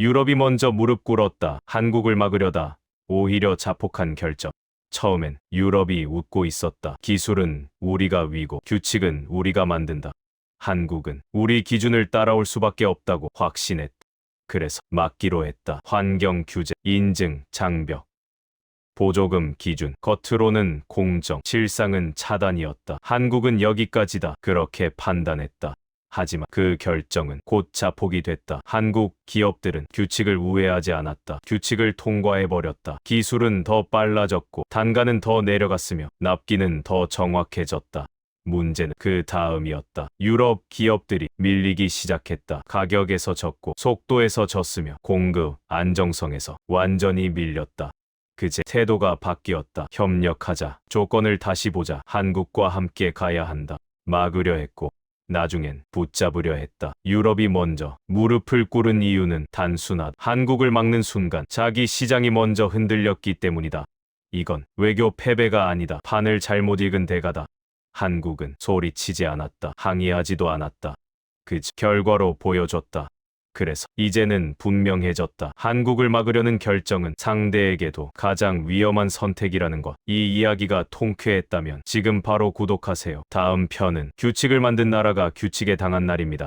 유럽이 먼저 무릎 꿇었다. 한국을 막으려다. 오히려 자폭한 결정. 처음엔 유럽이 웃고 있었다. 기술은 우리가 위고 규칙은 우리가 만든다. 한국은 우리 기준을 따라올 수밖에 없다고 확신했다. 그래서 막기로 했다. 환경 규제, 인증, 장벽. 보조금 기준, 겉으로는 공정, 실상은 차단이었다. 한국은 여기까지다. 그렇게 판단했다. 하지만 그 결정은 곧 자폭이 됐다. 한국 기업들은 규칙을 우회하지 않았다. 규칙을 통과해버렸다. 기술은 더 빨라졌고 단가는 더 내려갔으며 납기는 더 정확해졌다. 문제는 그 다음이었다. 유럽 기업들이 밀리기 시작했다. 가격에서 졌고 속도에서 졌으며 공급 안정성에서 완전히 밀렸다. 그제 태도가 바뀌었다. 협력하자. 조건을 다시 보자. 한국과 함께 가야 한다. 막으려 했고 나중엔 붙잡으려 했다. 유럽이 먼저 무릎을 꿇은 이유는 단순하다. 한국을 막는 순간 자기 시장이 먼저 흔들렸기 때문이다. 이건 외교 패배가 아니다. 판을 잘못 읽은 대가다. 한국은 소리치지 않았다. 항의하지도 않았다. 그 결과로 보여줬다. 그래서 이제는 분명해졌다. 한국을 막으려는 결정은 상대에게도 가장 위험한 선택이라는 것. 이 이야기가 통쾌했다면 지금 바로 구독하세요. 다음 편은 규칙을 만든 나라가 규칙에 당한 날입니다.